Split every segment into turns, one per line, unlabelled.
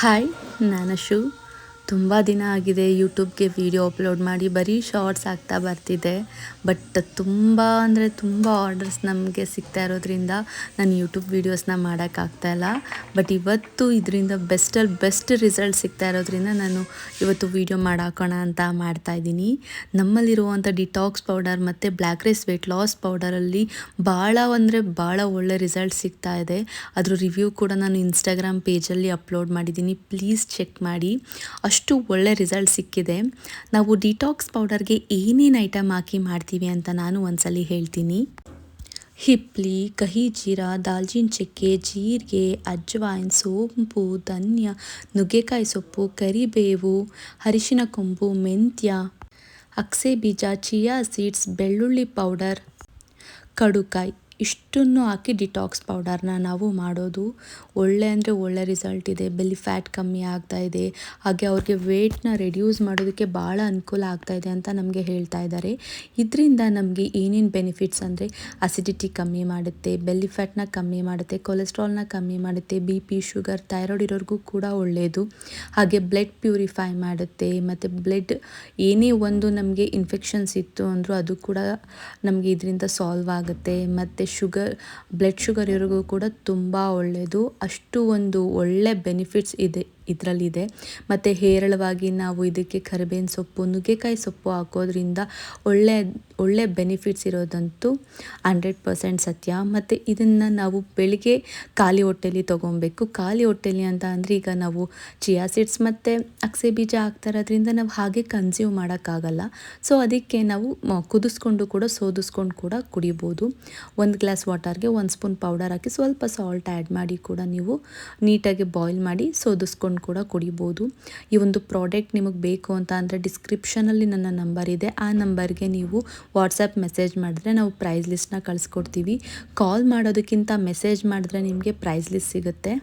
嗨，奶奶叔。ತುಂಬ ದಿನ ಆಗಿದೆ ಯೂಟ್ಯೂಬ್ಗೆ video upload ಮಾಡಿ, ಬರೀ ಶಾರ್ಟ್ಸ್ ಆಗ್ತಾ ಬರ್ತಿದೆ. ಬಟ್ ತುಂಬ ಅಂದರೆ ತುಂಬ ಆರ್ಡರ್ಸ್ ನಮಗೆ ಸಿಗ್ತಾ ಇರೋದ್ರಿಂದ ನಾನು ಯೂಟ್ಯೂಬ್ ವೀಡಿಯೋಸ್ನ ಮಾಡೋಕ್ಕಾಗ್ತಾ ಇಲ್ಲ. ಬಟ್ ಇವತ್ತು ಇದರಿಂದ ಬೆಸ್ಟಲ್ಲಿ ಬೆಸ್ಟ್ ರಿಸಲ್ಟ್ ಸಿಗ್ತಾ ಇರೋದ್ರಿಂದ ನಾನು ಇವತ್ತು ವೀಡಿಯೋ ಮಾಡಾಕೋಣ ಅಂತ ಮಾಡ್ತಾ ಇದ್ದೀನಿ. ನಮ್ಮಲ್ಲಿರುವಂಥ ಡಿಟಾಕ್ಸ್ ಪೌಡರ್ ಮತ್ತು ಬ್ಲ್ಯಾಕ್ ರೈಸ್ ವೆಯ್ಟ್ ಲಾಸ್ ಪೌಡರಲ್ಲಿ ಭಾಳ ಅಂದರೆ ಭಾಳ ಒಳ್ಳೆ ರಿಸಲ್ಟ್ ಸಿಗ್ತಾ ಇದೆ. ಅದ್ರ ರಿವ್ಯೂ ಕೂಡ ನಾನು ಇನ್ಸ್ಟಾಗ್ರಾಮ್ ಪೇಜಲ್ಲಿ ಅಪ್ಲೋಡ್ ಮಾಡಿದ್ದೀನಿ. ಪ್ಲೀಸ್ ಚೆಕ್ ಮಾಡಿ. ಅಷ್ಟು ಒಳ್ಳೆ ರಿಸಲ್ಟ್ ಸಿಕ್ಕಿದೆ. ನಾವು ಡಿಟಾಕ್ಸ್ ಪೌಡರ್ಗೆ ಏನೇನು ಐಟಮ್ ಹಾಕಿ ಮಾಡ್ತೀವಿ ಅಂತ ನಾನು ಒಂದ್ಸಲ ಹೇಳ್ತೀನಿ. ಹಿಪ್ಲಿ ಕಹಿ ಜೀರಾ ದಾಲ್ಚಿನ್ ಚಕ್ಕೆ, ಜೀರಿಗೆ, ಅಜ್ವಾಯಿನ್, ಸೋಂಪು, ಧನ್ಯ, ನುಗ್ಗೆಕಾಯಿ ಸೊಪ್ಪು, ಕರಿಬೇವು, ಅರಿಶಿನ ಕೊಂಬು, ಮೆಂತ್ಯ, ಅಕ್ಸೆ ಬೀಜ, ಚಿಯಾ ಸೀಡ್ಸ್, ಬೆಳ್ಳುಳ್ಳಿ ಪೌಡರ್ ಕಡುಕಾಯಿ. ಇಷ್ಟನ್ನು ಹಾಕಿ ಡಿಟಾಕ್ಸ್ ಪೌಡರ್ನ ನಾವು ಮಾಡೋದು. ಒಳ್ಳೆ ಅಂದರೆ ಒಳ್ಳೆ ರಿಸಲ್ಟ್ ಇದೆ. ಬೆಲ್ಲಿ ಫ್ಯಾಟ್ ಕಮ್ಮಿ ಆಗ್ತಾ ಇದೆ. ಹಾಗೆ ಅವ್ರಿಗೆ ವೇಟ್ನ ರೆಡ್ಯೂಸ್ ಮಾಡೋದಕ್ಕೆ ಭಾಳ ಅನುಕೂಲ ಆಗ್ತಾ ಇದೆ ಅಂತ ನಮಗೆ ಹೇಳ್ತಾ ಇದ್ದಾರೆ ಇದರಿಂದ ನಮಗೆ ಏನೇನು ಬೆನಿಫಿಟ್ಸ್ ಅಂದರೆ ಅಸಿಡಿಟಿ ಕಮ್ಮಿ ಮಾಡುತ್ತೆ ಬೆಲ್ಲಿ ಫ್ಯಾಟ್ನ ಕಮ್ಮಿ ಮಾಡುತ್ತೆ ಕೊಲೆಸ್ಟ್ರಾಲ್ನ ಕಮ್ಮಿ ಮಾಡುತ್ತೆ ಬಿ ಪಿ ಶುಗರ್ ಥೈರಾಯ್ಡ್ ಇರೋರಿಗೂ ಕೂಡ ಒಳ್ಳೆಯದು ಹಾಗೆ ಬ್ಲಡ್ ಪ್ಯೂರಿಫೈ ಮಾಡುತ್ತೆ. ಮತ್ತು ಬ್ಲಡ್ ಏನೇ ಒಂದು ನಮಗೆ ಇನ್ಫೆಕ್ಷನ್ಸ್ ಇತ್ತು ಅಂದರೂ ಅದು ಕೂಡ ನಮಗೆ ಇದರಿಂದ ಸಾಲ್ವ್ ಆಗುತ್ತೆ. ಮತ್ತು ಶುಗರ್ ಬ್ಲಡ್ ಶುಗರ್ ಇರೋರಿಗೂ ಕೂಡ ತುಂಬ ಒಳ್ಳೆಯದು ಅಷ್ಟು ಒಂದು ಒಳ್ಳೆ ಬೆನಿಫಿಟ್ಸ್ ಇದೆ. ಇದರಲ್ಲಿದೆ. ಮತ್ತು ಹೇರಳವಾಗಿ ನಾವು ಇದಕ್ಕೆ ಕರಿಬೇವಿನ ಸೊಪ್ಪು, ನುಗ್ಗೆಕಾಯಿ ಸೊಪ್ಪು ಹಾಕೋದ್ರಿಂದ ಒಳ್ಳೆ ಒಳ್ಳೆ ಬೆನಿಫಿಟ್ಸ್ ಇರೋದಂತೂ ಹಂಡ್ರೆಡ್ ಪರ್ಸೆಂಟ್ ಸತ್ಯ. ಮತ್ತು ಇದನ್ನು ನಾವು ಬೆಳಿಗ್ಗೆ ಖಾಲಿ ಹೊಟ್ಟೆಲಿ ತೊಗೊಬೇಕು. ಖಾಲಿ ಹೊಟ್ಟೆಲಿ ಅಂತ ಅಂದರೆ ಈಗ ನಾವು ಚಿಯಾ ಸೀಡ್ಸ್ ಮತ್ತು ಅಕ್ಸೆ ಬೀಜ ಹಾಕ್ತಾ ಇರೋದ್ರಿಂದ ನಾವು ಹಾಗೆ ಕನ್ಸ್ಯೂಮ್ ಮಾಡೋಕ್ಕಾಗಲ್ಲ. ಸೊ ಅದಕ್ಕೆ ನಾವು ಕುದಿಸ್ಕೊಂಡು ಕೂಡ, ಸೋದಿಸ್ಕೊಂಡು ಕೂಡ ಕುಡಿಬೋದು. ಒಂದು ಗ್ಲಾಸ್ ವಾಟರ್ಗೆ ಒಂದು ಸ್ಪೂನ್ ಪೌಡರ್ ಹಾಕಿ ಸ್ವಲ್ಪ ಸಾಲ್ಟ್ ಆ್ಯಡ್ ಮಾಡಿ ಕೂಡ ನೀವು ನೀಟಾಗಿ ಬಾಯ್ಲ್ ಮಾಡಿ ಸೋದಿಸ್ಕೊಂಡು ಕೂಡ ಕುಡಿಬೋದು. ಈ ಒಂದು ಪ್ರಾಡಕ್ಟ್ ನಿಮಗೆ ಬೇಕು ಅಂತ ಅಂದರೆ ಡಿಸ್ಕ್ರಿಪ್ಷನಲ್ಲಿ ನನ್ನ ನಂಬರ್ ಇದೆ. ಆ ನಂಬರ್ಗೆ ನೀವು ವಾಟ್ಸಪ್ ಮೆಸೇಜ್ ಮಾಡಿದ್ರೆ ನಾವು ಪ್ರೈಸ್ ಲಿಸ್ಟ್ನ ಕಳಿಸ್ಕೊಡ್ತೀವಿ. ಕಾಲ್ ಮಾಡೋದಕ್ಕಿಂತ ಮೆಸೇಜ್ ಮಾಡಿದ್ರೆ ನಿಮಗೆ ಪ್ರೈಸ್ ಲಿಸ್ಟ್ ಸಿಗುತ್ತೆ.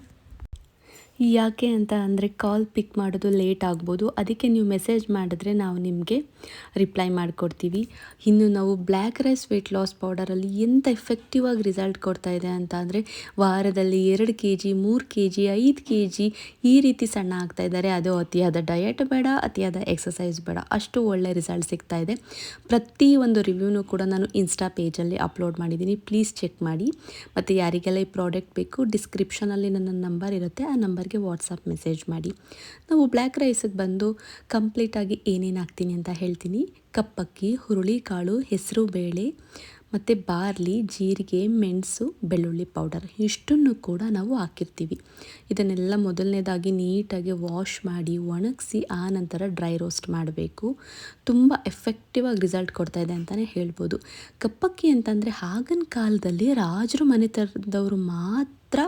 ಯಾಕೆ ಅಂತ ಅಂದರೆ ಕಾಲ್ ಪಿಕ್ ಮಾಡೋದು ಲೇಟ್ ಆಗ್ಬೋದು. ಅದಕ್ಕೆ ನೀವು ಮೆಸೇಜ್ ಮಾಡಿದ್ರೆ ನಾವು ನಿಮಗೆ ರಿಪ್ಲೈ ಮಾಡಿಕೊಡ್ತೀವಿ. ಇನ್ನು ನಾವು ಬ್ಲ್ಯಾಕ್ ರೈಸ್ ವೆಯ್ಟ್ ಲಾಸ್ ಪೌಡರಲ್ಲಿ ಎಂಥ ಎಫೆಕ್ಟಿವ್ ಆಗಿ ರಿಸಲ್ಟ್ ಕೊಡ್ತಾ ಇದೆ ಅಂತ ಅಂದರೆ ವಾರದಲ್ಲಿ ಎರಡು ಕೆ ಜಿ ಮೂರು ಕೆ ಜಿ ಐದು ಕೆ ಜಿ ಈ ರೀತಿ ಸಣ್ಣ ಆಗ್ತಾ ಇದ್ದಾರೆ. ಅದು ಅತಿಯಾದ ಡಯಟ್ ಬೇಡ, ಅತಿಯಾದ ಎಕ್ಸಸೈಸ್ ಬೇಡ. ಅಷ್ಟು ಒಳ್ಳೆ ರಿಸಲ್ಟ್ ಸಿಗ್ತಾ ಇದೆ. ಪ್ರತಿ ಒಂದು ರಿವ್ಯೂನು ಕೂಡ ನಾನು ಇನ್ಸ್ಟಾ ಪೇಜಲ್ಲಿ ಅಪ್ಲೋಡ್ ಮಾಡಿದ್ದೀನಿ. ಪ್ಲೀಸ್ ಚೆಕ್ ಮಾಡಿ. ಮತ್ತು ಯಾರಿಗೆಲ್ಲ ಈ ಪ್ರಾಡಕ್ಟ್ ಬೇಕು ಡಿಸ್ಕ್ರಿಪ್ಷನಲ್ಲಿ ನನ್ನ ನಂಬರ್ ಇರುತ್ತೆ. ಆ ನಂಬರ್ ನಂಬರ್ಗೆ ವಾಟ್ಸಪ್ ಮೆಸೇಜ್ ಮಾಡಿ. ನಾವು ಬ್ಲ್ಯಾಕ್ ರೈಸಿಗೆ ಬಂದು ಕಂಪ್ಲೀಟಾಗಿ ಏನೇನು ಹಾಕ್ತೀನಿ ಅಂತ ಹೇಳ್ತೀನಿ. ಕಪ್ಪಕ್ಕಿ, ಹುರುಳಿಕಾಳು, ಹೆಸರು ಬೇಳೆ, ಮತ್ತು ಬಾರ್ಲಿ, ಜೀರಿಗೆ, ಮೆಣಸು, ಬೆಳ್ಳುಳ್ಳಿ ಪೌಡರ್ ಇಷ್ಟನ್ನು ಕೂಡ ನಾವು ಹಾಕಿರ್ತೀವಿ. ಇದನ್ನೆಲ್ಲ ಮೊದಲನೇದಾಗಿ ನೀಟಾಗಿ ವಾಶ್ ಮಾಡಿ, ಒಣಗಿಸಿ ಆ ನಂತರ ಡ್ರೈ ರೋಸ್ಟ್ ಮಾಡಬೇಕು. ತುಂಬ ಎಫೆಕ್ಟಿವ್ ಆಗಿ ರಿಸಲ್ಟ್ ಕೊಡ್ತಾ ಇದೆ ಅಂತಲೇ ಹೇಳ್ಬೋದು. ಕಪ್ಪಕ್ಕಿ ಅಂತಂದರೆ ಆಗಿನ ಕಾಲದಲ್ಲಿ ರಾಜರು ಮನೆ ತರದವರು ಮಾತ್ರ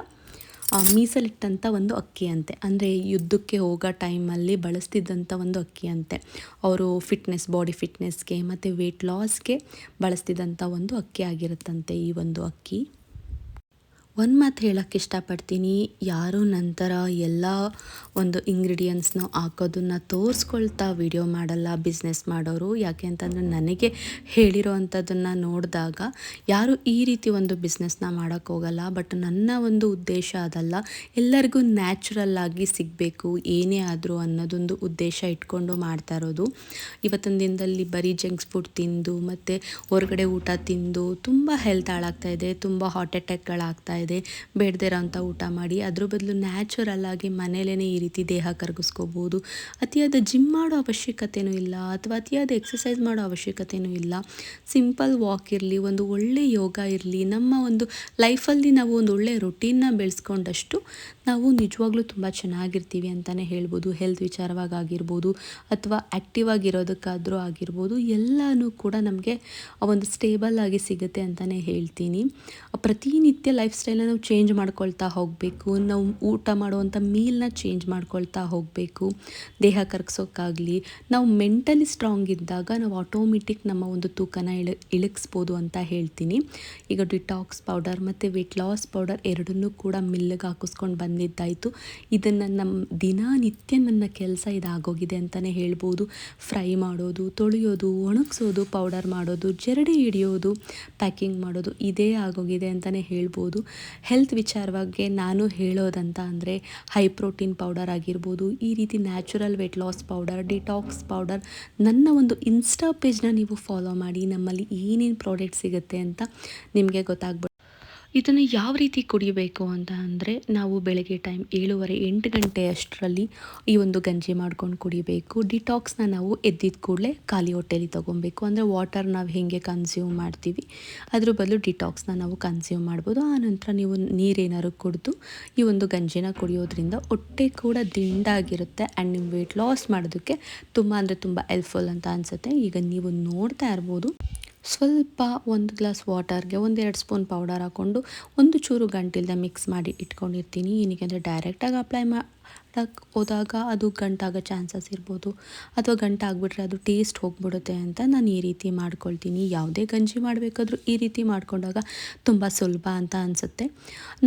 ಮೀಸಲಿಟ್ಟಂಥ ಒಂದು ಅಕ್ಕಿ ಅಂತೆ ಅಂದರೆ ಯುದ್ಧಕ್ಕೆ ಹೋಗೋ ಟೈಮಲ್ಲಿ ಬಳಸ್ತಿದ್ದಂಥ ಒಂದು ಅಕ್ಕಿ ಅಂತೆ ಅವರು ಫಿಟ್ನೆಸ್ ಬಾಡಿ ಫಿಟ್ನೆಸ್ಗೆ ಮತ್ತು ವೆಯ್ಟ್ ಲಾಸ್ಗೆ ಬಳಸ್ತಿದ್ದಂಥ ಒಂದು ಅಕ್ಕಿ ಆಗಿರುತ್ತಂತೆ ಈ ಒಂದು ಅಕ್ಕಿ. ಒಂದು ಮಾತು ಹೇಳೋಕ್ಕೆ ಇಷ್ಟಪಡ್ತೀನಿ. ಯಾರು ನಂತರ ಎಲ್ಲ ಒಂದು ಇಂಗ್ರೀಡಿಯೆಂಟ್ಸ್ನ ಹಾಕೋದನ್ನ ತೋರಿಸ್ಕೊಳ್ತಾ ವಿಡಿಯೋ ಮಾಡಲ್ಲ ಬಿಸ್ನೆಸ್ ಮಾಡೋರು. ಯಾಕೆ ಅಂತಂದರೆ ನನಗೆ ಹೇಳಿರೋ ಅಂಥದ್ದನ್ನು ನೋಡಿದಾಗ ಯಾರು ಈ ರೀತಿ ಒಂದು ಬಿಸ್ನೆಸ್ನ ಮಾಡೋಕ್ಕೋಗಲ್ಲ ಬಟ್ ನನ್ನ ಒಂದು ಉದ್ದೇಶ ಅದಲ್ಲ. ಎಲ್ಲರಿಗೂ ನ್ಯಾಚುರಲ್ ಆಗಿ ಸಿಗಬೇಕು. ಏನೇ ಆದರೂ ಅನ್ನೋದೊಂದು ಉದ್ದೇಶ ಇಟ್ಕೊಂಡು ಮಾಡ್ತಾ ಇರೋದು. ಇವತ್ತಿನ ದಿನದಲ್ಲಿ ಬರೀ ಜಂಕ್ಸ್ ಫುಡ್ ತಿಂದು ಮತ್ತು ಹೊರಗಡೆ ಊಟ ತಿಂದು ತುಂಬ ಹೆಲ್ತ್ ಹಾಳಾಗ್ತಾ ಇದೆ. ತುಂಬ ಹಾರ್ಟ್ ಅಟ್ಯಾಕ್ಗಳಾಗ್ತಾ ಇದೆ. ಇದೆ ಬೇಡದೇ ಇರೋಂಥ ಊಟ ಮಾಡಿ, ಅದ್ರ ಬದಲು ನ್ಯಾಚುರಲ್ ಆಗಿ ಮನೇಲೇ ಈ ರೀತಿ ದೇಹ ಕರಗಿಸ್ಕೋಬೋದು. ಅತಿಯಾದ ಜಿಮ್ ಮಾಡೋ ಅವಶ್ಯಕತೆಯೂ ಇಲ್ಲ, ಅಥವಾ ಅತಿಯಾದ ಎಕ್ಸಸೈಸ್ ಮಾಡೋ ಅವಶ್ಯಕತೆಯೂ ಇಲ್ಲ. ಸಿಂಪಲ್ ವಾಕ್ ಇರಲಿ, ಒಂದು ಒಳ್ಳೆ ಯೋಗ ಇರಲಿ, ನಮ್ಮ ಒಂದು ಲೈಫಲ್ಲಿ ನಾವು ಒಂದು ಒಳ್ಳೆ ರೊಟೀನ್ನ ಬೆಳೆಸ್ಕೊಂಡಷ್ಟು ನಾವು ನಿಜವಾಗ್ಲೂ ತುಂಬ ಚೆನ್ನಾಗಿರ್ತೀವಿ ಅಂತಲೇ ಹೇಳ್ಬೋದು. ಹೆಲ್ತ್ ವಿಚಾರವಾಗಿ ಆಗಿರ್ಬೋದು, ಅಥವಾ ಆ್ಯಕ್ಟಿವ್ ಆಗಿರೋದಕ್ಕಾದರೂ ಆಗಿರ್ಬೋದು, ಎಲ್ಲನೂ ಕೂಡ ನಮಗೆ ಒಂದು ಸ್ಟೇಬಲ್ ಆಗಿ ಸಿಗುತ್ತೆ ಅಂತಲೇ ಹೇಳ್ತೀನಿ. ಪ್ರತಿನಿತ್ಯ ಲೈಫ್ ಸ್ಟೈಲ್ ನಾವು ಚೇಂಜ್ ಮಾಡ್ಕೊಳ್ತಾ ಹೋಗಬೇಕು, ನಾವು ಊಟ ಮಾಡುವಂಥ ಮೀಲ್ನ ಚೇಂಜ್ ಮಾಡ್ಕೊಳ್ತಾ ಹೋಗಬೇಕು, ದೇಹ ಕರಗಿಸೋಕ್ಕಾಗಲಿ. ನಾವು ಮೆಂಟಲಿ ಸ್ಟ್ರಾಂಗ್ ಇದ್ದಾಗ ನಾವು ಆಟೋಮೆಟಿಕ್ ನಮ್ಮ ಒಂದು ತೂಕನ ಇಳ ಇಳಿಸ್ಬೋದು ಅಂತ ಹೇಳ್ತೀನಿ. ಈಗ ಡಿಟಾಕ್ಸ್ ಪೌಡರ್ ಮತ್ತು ವೆಯ್ಟ್ ಲಾಸ್ ಪೌಡರ್ ಎರಡನ್ನೂ ಕೂಡ ಮಿಲ್ಲಿಗೆ ಹಾಕಿಸ್ಕೊಂಡು ಬಂದಿದ್ದಾಯಿತು. ಇದನ್ನು ನಮ್ಮ ದಿನನಿತ್ಯ ನನ್ನ ಕೆಲಸ ಇದಾಗೋಗಿದೆ ಅಂತಲೇ ಹೇಳ್ಬೋದು. ಫ್ರೈ ಮಾಡೋದು, ತೊಳೆಯೋದು, ಒಣಗಿಸೋದು ಪೌಡರ್ ಮಾಡೋದು, ಜರಡಿ ಹಿಡಿಯೋದು ಪ್ಯಾಕಿಂಗ್ ಮಾಡೋದು, ಇದೇ ಆಗೋಗಿದೆ ಅಂತಲೇ ಹೇಳ್ಬೋದು. ಹೆಲ್ತ್ ವಿಚಾರವಾಗಿ ನಾನು ಹೇಳೋದಂತ ಅಂದರೆ ಹೈ ಪ್ರೋಟೀನ್ ಪೌಡರ್ ಆಗಿರ್ಬೋದು, ಈ ರೀತಿ natural weight loss powder detox powder ನನ್ನ ಒಂದು ಇನ್ಸ್ಟಾ ಪೇಜ್ನ ನೀವು ಫಾಲೋ ಮಾಡಿ, ನಮ್ಮಲ್ಲಿ ಏನೇನು ಪ್ರಾಡಕ್ಟ್ ಸಿಗುತ್ತೆ ಅಂತ ನಿಮಗೆ ಗೊತ್ತಾಗ್ಬಿಟ್ಟು ಇದನ್ನು ಯಾವ ರೀತಿ ಕುಡಿಬೇಕು ಅಂತ ಅಂದರೆ ನಾವು ಬೆಳಗ್ಗೆ ಟೈಮ್ ಏಳುವರೆ ಎಂಟು ಗಂಟೆ ಅಷ್ಟರಲ್ಲಿ ಈ ಒಂದು ಗಂಜಿ ಮಾಡ್ಕೊಂಡು ಕುಡಿಬೇಕು. ಡಿಟಾಕ್ಸ್ನ ನಾವು ಎದ್ದಿದ ಕೂಡಲೇ ಖಾಲಿ ಹೊಟ್ಟೆಲಿ ತೊಗೊಬೇಕು. ಅಂದರೆ ವಾಟರ್ ನಾವು ಹೇಗೆ ಕನ್ಸ್ಯೂಮ್ ಮಾಡ್ತೀವಿ, ಅದ್ರ ಬದಲು ಡಿಟಾಕ್ಸ್ನ ನಾವು ಕನ್ಸ್ಯೂಮ್ ಮಾಡ್ಬೋದು. ನಂತರ ನೀವು ನೀರೇನಾದ್ರು ಕುಡಿದು ಈ ಒಂದು ಗಂಜಿನ ಕುಡಿಯೋದ್ರಿಂದ ಹೊಟ್ಟೆ ಕೂಡ ದಿಂಡಾಗಿರುತ್ತೆ ಆ್ಯಂಡ್ ನಿಮ್ಮ ವೆಯ್ಟ್ ಲಾಸ್ ಮಾಡೋದಕ್ಕೆ ತುಂಬ ಅಂದರೆ ತುಂಬ ಹೆಲ್ಪ್ಫುಲ್ ಅಂತ ಅನಿಸುತ್ತೆ. ಈಗ ನೀವು ನೋಡ್ತಾ ಇರ್ಬೋದು. ಸ್ವಲ್ಪ ಒಂದು ಗ್ಲಾಸ್ ವಾಟರ್ಗೆ ಒಂದೆರಡು ಸ್ಪೂನ್ ಪೌಡರ್ ಹಾಕ್ಕೊಂಡು ಒಂದು ಚೂರು ಗಂಟಿಲ್ದ ಮಿಕ್ಸ್ ಮಾಡಿ ಇಟ್ಕೊಂಡಿರ್ತೀನಿ. ಏನಕ್ಕೆ ಅಂದರೆ ಡೈರೆಕ್ಟಾಗಿ ಅಪ್ಲೈ ಮಾ ಹೋದಾಗ ಅದು ಗಂಟಾಗೋ ಚಾನ್ಸಸ್ ಇರ್ಬೋದು. ಅಥವಾ ಗಂಟಾಗ್ಬಿಟ್ರೆ ಅದು ಟೇಸ್ಟ್ ಹೋಗ್ಬಿಡುತ್ತೆ ಅಂತ ನಾನು ಈ ರೀತಿ ಮಾಡ್ಕೊಳ್ತೀನಿ. ಯಾವುದೇ ಗಂಜಿ ಮಾಡಬೇಕಾದ್ರೂ ಈ ರೀತಿ ಮಾಡ್ಕೊಂಡಾಗ ತುಂಬ ಸುಲಭ ಅಂತ ಅನಿಸುತ್ತೆ.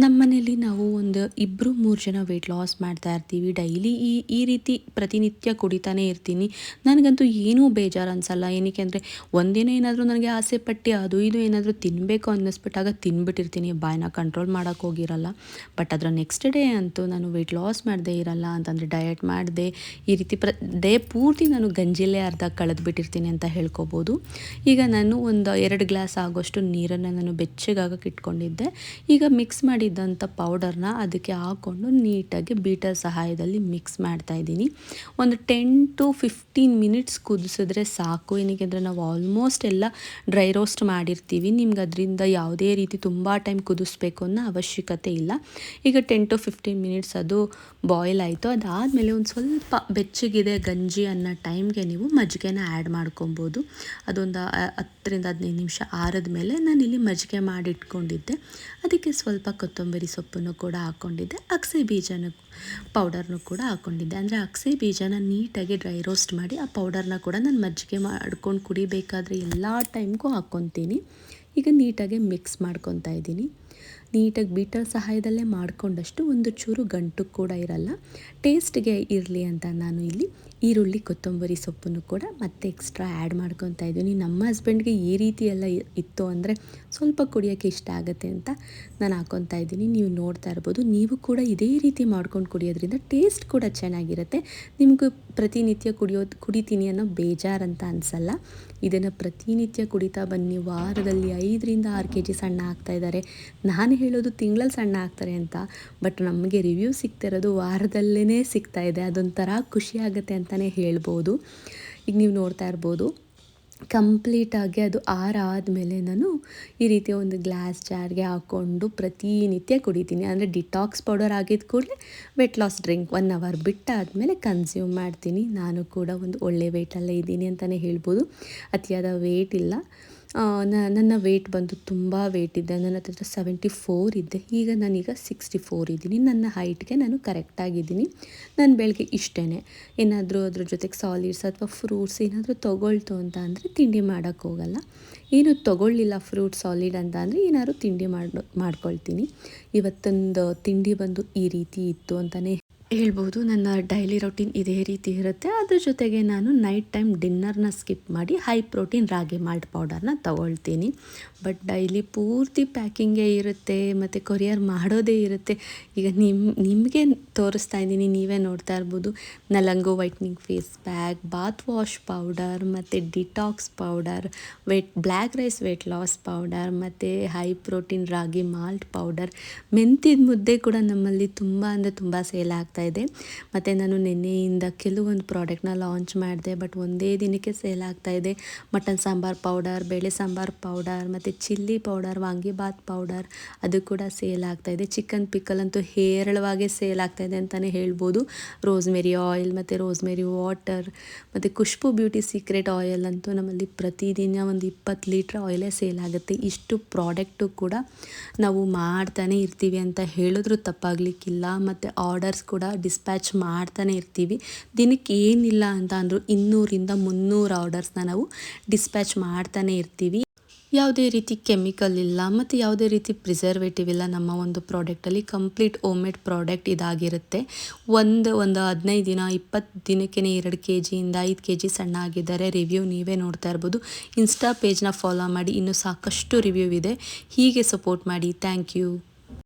ನಮ್ಮ ಮನೇಲಿ ನಾವು ಒಂದು ಇಬ್ಬರು ಮೂರು ಜನ ವೆಯ್ಟ್ ಲಾಸ್ ಮಾಡ್ತಾ ಇರ್ತೀವಿ. ಡೈಲಿ ಈ ಈ ರೀತಿ ಪ್ರತಿನಿತ್ಯ ಕುಡಿತಾನೆ ಇರ್ತೀನಿ. ನನಗಂತೂ ಏನೂ ಬೇಜಾರು ಅನಿಸಲ್ಲ. ಏನಕ್ಕೆ ಅಂದರೆ ಒಂದಿನ ಏನಾದರೂ ನನಗೆ ಆಸೆ ಪಟ್ಟು, ಅದು ಇದು ಏನಾದರೂ ತಿನ್ನಬೇಕು ಅನ್ನಿಸ್ಬಿಟ್ಟಾಗ ತಿನ್ಬಿಟ್ಟಿರ್ತೀನಿ. ಬಾಯ್ನ ಕಂಟ್ರೋಲ್ ಮಾಡೋಕ್ಕೋಗಿರಲ್ಲ ಬಟ್ ಅದರ ನೆಕ್ಸ್ಟ್ ಡೇ ಅಂತೂ ನಾನು ವೆಯ್ಟ್ ಲಾಸ್ ಮಾಡದೇ ಇರಲ್ಲ ಅಂತಂದರೆ ಡಯಟ್ ಮಾಡಿದೆ ಈ ರೀತಿ ಪ್ರ, ಡೇ ಪೂರ್ತಿ ನಾನು ಗಂಜಿಲೇ ಅರ್ಧ ಕಳೆದು ಬಿಟ್ಟಿರ್ತೀನಿ ಅಂತ ಹೇಳ್ಕೊಬೋದು. ಈಗ ನಾನು ಒಂದು ಎರಡು ಗ್ಲಾಸ್ ಆಗೋಷ್ಟು ನೀರನ್ನು ನಾನು ಬೆಚ್ಚಗಾಗಕ್ಕೆ ಇಟ್ಕೊಂಡಿದ್ದೆ. ಈಗ ಮಿಕ್ಸ್ ಮಾಡಿದ್ದಂಥ ಪೌಡರ್ನ ಅದಕ್ಕೆ ಹಾಕ್ಕೊಂಡು ನೀಟಾಗಿ ಬೀಟರ್ ಸಹಾಯದಲ್ಲಿ ಮಿಕ್ಸ್ ಮಾಡ್ತಾ ಇದ್ದೀನಿ. ಒಂದು ಟೆನ್ ಟು ಫಿಫ್ಟೀನ್ ಮಿನಿಟ್ಸ್ ಕುದಿಸಿದ್ರೆ ಸಾಕು. ಏನಕ್ಕೆ ಅಂದರೆ ನಾವು ಆಲ್ಮೋಸ್ಟ್ ಎಲ್ಲ ಡ್ರೈ ರೋಸ್ಟ್ ಮಾಡಿರ್ತೀವಿ. ನಿಮ್ಗೆ ಅದರಿಂದ ಯಾವುದೇ ರೀತಿ ತುಂಬ ಟೈಮ್ ಕುದಿಸ್ಬೇಕು ಅನ್ನೋ ಅವಶ್ಯಕತೆ ಇಲ್ಲ. ಈಗ ಟೆನ್ ಟು ಫಿಫ್ಟೀನ್ ಮಿನಿಟ್ಸ್ ಅದು ಬಾಯ್ಲ್ ಆಯಿತು. ಅದಾದಮೇಲೆ ಒಂದು ಸ್ವಲ್ಪ ಬೆಚ್ಚಗಿದೆ ಗಂಜಿ ಅನ್ನೋ ಟೈಮ್ಗೆ ನೀವು ಮಜ್ಜಿಗೆನ ಆ್ಯಡ್ ಮಾಡ್ಕೊಬೋದು. ಅದೊಂದು ಹತ್ತರಿಂದ ಹದಿನೈದು ನಿಮಿಷ ಆರದ ಮೇಲೆ ನಾನು ಇಲ್ಲಿ ಮಜ್ಜಿಗೆ ಮಾಡಿಟ್ಕೊಂಡಿದ್ದೆ. ಅದಕ್ಕೆ ಸ್ವಲ್ಪ ಕೊತ್ತಂಬರಿ ಸೊಪ್ಪನ್ನು ಕೂಡ ಹಾಕ್ಕೊಂಡಿದ್ದೆ ಅಗಸೆ ಬೀಜನ ಪೌಡರ್ನು ಕೂಡ ಹಾಕ್ಕೊಂಡಿದ್ದೆ ಅಂದರೆ ಅಗಸೆ ಬೀಜನ ನೀಟಾಗಿ ಡ್ರೈ ರೋಸ್ಟ್ ಮಾಡಿ ಆ ಪೌಡರ್ನ ಕೂಡ ನಾನು ಮಜ್ಜಿಗೆ ಮಾಡ್ಕೊಂಡು ಕುಡಿಬೇಕಾದ್ರೆ ಎಲ್ಲ ಟೈಮ್ಗೂ ಹಾಕ್ಕೊತೀನಿ ಈಗ ನೀಟಾಗಿ ಮಿಕ್ಸ್ ಮಾಡ್ಕೊತಾ ಇದ್ದೀನಿ. ನೀಟಾಗಿ ಬೀಟರ್ ಸಹಾಯದಲ್ಲೇ ಮಾಡಿಕೊಂಡಷ್ಟು ಒಂದು ಚೂರು ಗಂಟು ಕೂಡ ಇರಲ್ಲ. ಟೇಸ್ಟ್ಗೆ ಇರಲಿ ಅಂತ ನಾನು ಇಲ್ಲಿ ಈರುಳ್ಳಿ, ಕೊತ್ತಂಬರಿ ಸೊಪ್ಪನ್ನು ಕೂಡ ಮತ್ತೆ ಎಕ್ಸ್ಟ್ರಾ ಆ್ಯಡ್ ಮಾಡ್ಕೊತಾ ಇದ್ದೀನಿ. ನಮ್ಮ ಹಸ್ಬೆಂಡ್ಗೆ ಈ ರೀತಿ ಎಲ್ಲ ಇತ್ತು ಅಂದರೆ ಸ್ವಲ್ಪ ಕುಡಿಯೋಕ್ಕೆ ಇಷ್ಟ ಆಗುತ್ತೆ ಅಂತ ನಾನು ಹಾಕ್ಕೊತಾ ಇದ್ದೀನಿ. ನೀವು ನೋಡ್ತಾ ಇರ್ಬೋದು, ನೀವು ಕೂಡ ಇದೇ ರೀತಿ ಮಾಡ್ಕೊಂಡು ಕುಡಿಯೋದ್ರಿಂದ ಟೇಸ್ಟ್ ಕೂಡ ಚೆನ್ನಾಗಿರುತ್ತೆ. ನಿಮಗೂ ಪ್ರತಿನಿತ್ಯ ಕುಡಿಯೋದು, ಕುಡಿತೀನಿ ಅನ್ನೋ ಬೇಜಾರಂತ ಅನಿಸಲ್ಲ. ಇದನ್ನು ಪ್ರತಿನಿತ್ಯ ಕುಡಿತಾ ಬನ್ನಿ. ವಾರದಲ್ಲಿ ಐದರಿಂದ ಆರು ಕೆ ಜಿ ಸಣ್ಣ ಹಾಕ್ತಾ ಇದ್ದಾರೆ. ನಾನು ಹೇಳೋದು ತಿಂಗಳಲ್ಲಿ ಸಣ್ಣ ಆಗ್ತಾರೆ ಅಂತ, ಬಟ್ ನಮಗೆ ರಿವ್ಯೂ ಸಿಗ್ತಿರೋದು ವಾರದಲ್ಲೇ ಸಿಗ್ತಾ ಇದೆ. ಅದೊಂಥರ ಖುಷಿ ಆಗುತ್ತೆ ಅಂತಲೇ ಹೇಳ್ಬೋದು. ಈಗ ನೀವು ನೋಡ್ತಾ ಇರ್ಬೋದು ಕಂಪ್ಲೀಟಾಗಿ ಅದು ಆರಾದಮೇಲೆ ನಾನು ಈ ರೀತಿಯ ಒಂದು ಗ್ಲಾಸ್ ಜಾರ್ಗೆ ಹಾಕ್ಕೊಂಡು ಪ್ರತಿನಿತ್ಯ ಕುಡಿತೀನಿ. ಅಂದರೆ ಡಿಟಾಕ್ಸ್ ಪೌಡರ್ ಆಗಿದ್ದ ಕೂಡಲೇ weight loss drink one hour ಬಿಟ್ಟಾದಮೇಲೆ consume ಮಾಡ್ತೀನಿ. ನಾನು ಕೂಡ ಒಂದು ಒಳ್ಳೆ ವೆಯ್ಟಲ್ಲೇ ಇದ್ದೀನಿ ಅಂತಲೇ ಹೇಳ್ಬೋದು. ಅತಿಯಾದ ವೆಯ್ಟ್ ಇಲ್ಲ. ನನ್ನ ವೆಯ್ಟ್ ಬಂದು ತುಂಬ ವೆಯ್ಟ್ ಇದ್ದೆ ನನ್ನ ಹತ್ರ ಸೆವೆಂಟಿ ಫೋರ್ ಇದ್ದೆ ಈಗ ನಾನೀಗ ಸಿಕ್ಸ್ಟಿ ಫೋರ್ ಇದ್ದೀನಿ. ನನ್ನ ಹೈಟ್ಗೆ ನಾನು ಕರೆಕ್ಟಾಗಿದ್ದೀನಿ ನಾನು ಬೆಳಗ್ಗೆ ಇಷ್ಟೇ ಏನಾದರೂ ಅದ್ರ ಜೊತೆಗೆ ಸಾಲಿಡ್ಸ್ ಅಥವಾ ಫ್ರೂಟ್ಸ್ ಏನಾದರೂ ತೊಗೊಳ್ತು ಅಂತ ಅಂದರೆ ತಿಂಡಿ ಮಾಡೋಕ್ಕೆ ಹೋಗಲ್ಲ. ಏನು ತೊಗೊಳ್ಳಿಲ್ಲ ಫ್ರೂಟ್ ಸಾಲಿಡ್ ಅಂತ ಅಂದರೆ ಏನಾದರೂ ತಿಂಡಿ ಮಾಡಿ, ಮಾಡ್ಕೊಳ್ತೀನಿ. ಇವತ್ತೊಂದು ತಿಂಡಿ ಬಂದು ಈ ರೀತಿ ಇತ್ತು ಅಂತಲೇ ಹೇಳ್ಬೋದು, ನನ್ನ ಡೈಲಿ ರೊಟೀನ್ ಇದೇ ರೀತಿ ಇರುತ್ತೆ. ಅದ್ರ ಜೊತೆಗೆ ನಾನು ನೈಟ್ ಟೈಮ್ ಡಿನ್ನರ್ನ ಸ್ಕಿಪ್ ಮಾಡಿ ಹೈ ಪ್ರೋಟೀನ್ ರಾಗಿ ಮಾಲ್ಟ್ ಪೌಡರ್ನ ತಗೊಳ್ತೀನಿ. ಬಟ್ ಡೈಲಿ ಪೂರ್ತಿ ಪ್ಯಾಕಿಂಗೇ ಇರುತ್ತೆ, ಮತ್ತು ಕೊರಿಯರ್ ಮಾಡೋದೇ ಇರುತ್ತೆ. ಈಗ ನಿಮ್ಮ ನಿಮಗೆ ತೋರಿಸ್ತಾ ಇದ್ದೀನಿ, ನೀವೇ ನೋಡ್ತಾ ಇರ್ಬೋದು. ನಲಂಗು whitening face pack bath wash powder ಮತ್ತು detox powder weight black rice weight loss powder ಮತ್ತು high protein ragi malt powder ಮೆಂತಿದ ಮುದ್ದೆ ಕೂಡ ನಮ್ಮಲ್ಲಿ ತುಂಬ ಅಂದರೆ ತುಂಬ ಸೇಲ್ ಆಗ್ತಾ ಇದೆ ಮತ್ತು ನಾನು ನಿನ್ನೆಯಿಂದ ಕೆಲವೊಂದು ಪ್ರಾಡಕ್ಟ್ನ ಲಾಂಚ್ ಮಾಡಿದೆ, ಬಟ್ ಒಂದೇ ದಿನಕ್ಕೆ ಸೇಲ್ ಆಗ್ತಾ ಇದೆ. ಮಟನ್ ಸಾಂಬಾರ್ ಪೌಡರ್, ಬೇಳೆ ಸಾಂಬಾರ್ ಪೌಡರ್, ಮತ್ತು ಚಿಲ್ಲಿ ಪೌಡರ್ ವಾಂಗಿಬಾತ್ ಪೌಡರ್, ಅದು ಕೂಡ ಸೇಲ್ ಆಗ್ತಾ ಇದೆ. ಚಿಕನ್ ಪಿಕಲ್ ಅಂತೂ ಹೇರಳವಾಗಿ ಸೇಲ್ ಆಗ್ತಾ ಇದೆ ಅಂತಲೇ ಹೇಳ್ಬೋದು. ರೋಸ್ಮೆರಿ ಆಯಿಲ್, ಮತ್ತು ರೋಸ್ಮೆರಿ ವಾಟರ್, ಮತ್ತು ಖುಷ್ಬು ಬ್ಯೂಟಿ ಸೀಕ್ರೆಟ್ ಆಯಿಲ್ ಅಂತೂ ನಮ್ಮಲ್ಲಿ ಪ್ರತಿದಿನ ಒಂದು ಇಪ್ಪತ್ತು ಲೀಟ್ರ್ ಆಯಿಲೇ ಸೇಲ್ ಆಗುತ್ತೆ. ಇಷ್ಟು ಪ್ರಾಡಕ್ಟು ಕೂಡ ನಾವು ಮಾಡ್ತಾನೆ ಇರ್ತೀವಿ ಅಂತ ಹೇಳಿದ್ರು ತಪ್ಪಾಗಲಿಕ್ಕಿಲ್ಲ. ಮತ್ತು ಆರ್ಡರ್ಸ್ ಕೂಡ ಡಿಸ್ಪ್ಯಾಚ್ ಮಾಡ್ತಾನೆ ಇರ್ತೀವಿ. ದಿನಕ್ಕೆ ಏನಿಲ್ಲ ಅಂತ ಅಂದರೂ ಇನ್ನೂರಿಂದ ಮುನ್ನೂರು ಆರ್ಡರ್ಸ್ನ ನಾವು ಡಿಸ್ಪ್ಯಾಚ್ ಮಾಡ್ತಾನೆ ಇರ್ತೀವಿ. ಯಾವುದೇ ರೀತಿ ಕೆಮಿಕಲ್ ಇಲ್ಲ ಮತ್ತು ಯಾವುದೇ ರೀತಿ ಪ್ರಿಸರ್ವೇಟಿವ್ ಇಲ್ಲ ನಮ್ಮ ಒಂದು ಪ್ರಾಡಕ್ಟಲ್ಲಿ ಕಂಪ್ಲೀಟ್ ಓಮೇಡ್ ಪ್ರಾಡಕ್ಟ್ ಇದಾಗಿರುತ್ತೆ. ಒಂದು ಒಂದು ಹದಿನೈದು ದಿನ, ಇಪ್ಪತ್ತು ದಿನಕ್ಕೆ ಎರಡು ಕೆ ಜಿಯಿಂದ ಐದು ಕೆ ಜಿ ಸಣ್ಣ ಆಗಿದ್ದಾರೆ ರಿವ್ಯೂ ನೀವೇ ನೋಡ್ತಾ ಇರ್ಬೋದು. ಇನ್ಸ್ಟಾ ಪೇಜ್ನ ಫಾಲೋ ಮಾಡಿ ಇನ್ನೂ ಸಾಕಷ್ಟು ರಿವ್ಯೂ ಇದೆ. ಹೀಗೆ ಸಪೋರ್ಟ್ ಮಾಡಿ. Thank you